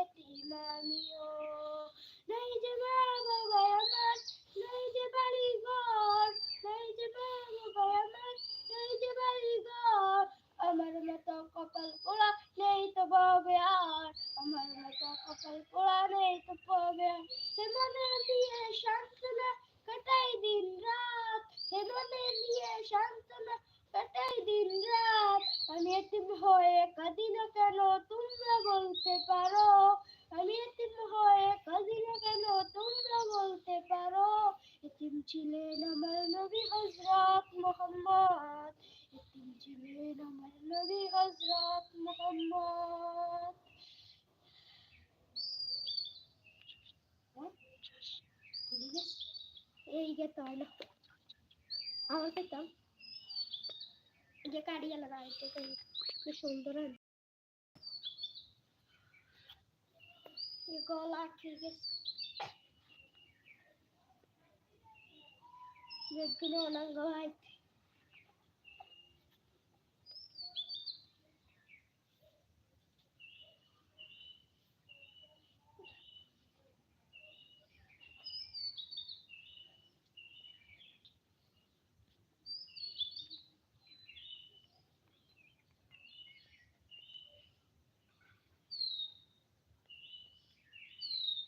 মামিও নাই যে মা বাবা আমার নাই যে বাড়ি ঘর নাই যে মা বাবা আমার নাই যে বাড়ি ঘর আমার মতো কপাল পোড়া নেই তো বাবে আর মনে দিয়ে সান্ত্বনা হয়ে কাঁদি না কেন তোমরা বলতে পারো? আমি এতিম হয়ে কাঁদি না কেন তোমরা বলতে পারো? এতিম ছিলেন আমার নবী হযরত মুহাম্মদ। এতিম ছিলেন আমার নবী হযরত মুহাম্মদ। এই গেতে হয় না আমার পেতাম। যে কাড়িয়ে লাগা çıkmış onların. Yugolar kürgesi. Ve gün olan gayet.